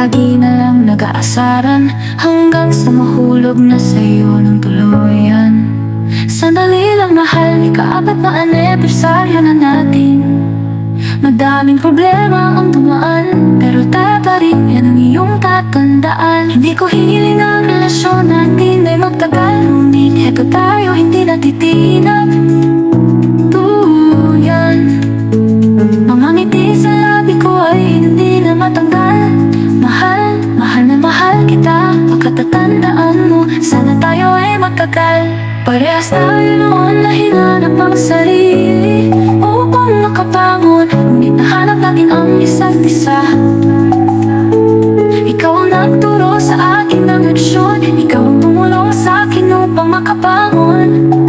Lagi na lang nag-aasaran Hanggang sa mahulog na sa'yo ng tuluyan. Sandali lang mahal, ikaapat na anibersaryo na natin. Madaming problema ang dumaan Pero tayo pa rin, yan ang iyong tatandaan. Hindi ko hiling ang relasyon natin ay magtagal Ngunit eto tayo, hindi natitinap Tuyan Mga ngiti sa labi ko ay hindi na matanggal magtagal Parehas tayo noon na hinanap ang sarili. Upang makabangon Ngunit nahanap natin ang isa't isa. Ikaw ang nagturo sa akin ng aksyon Ikaw ang tumulong sa akin upang makabangon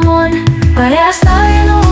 someone, but I saw you.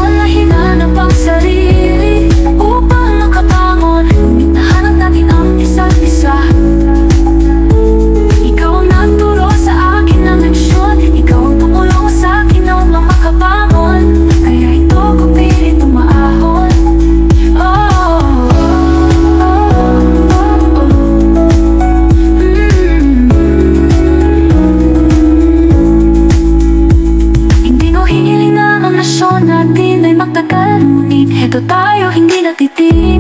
Dito tayo hindi natitig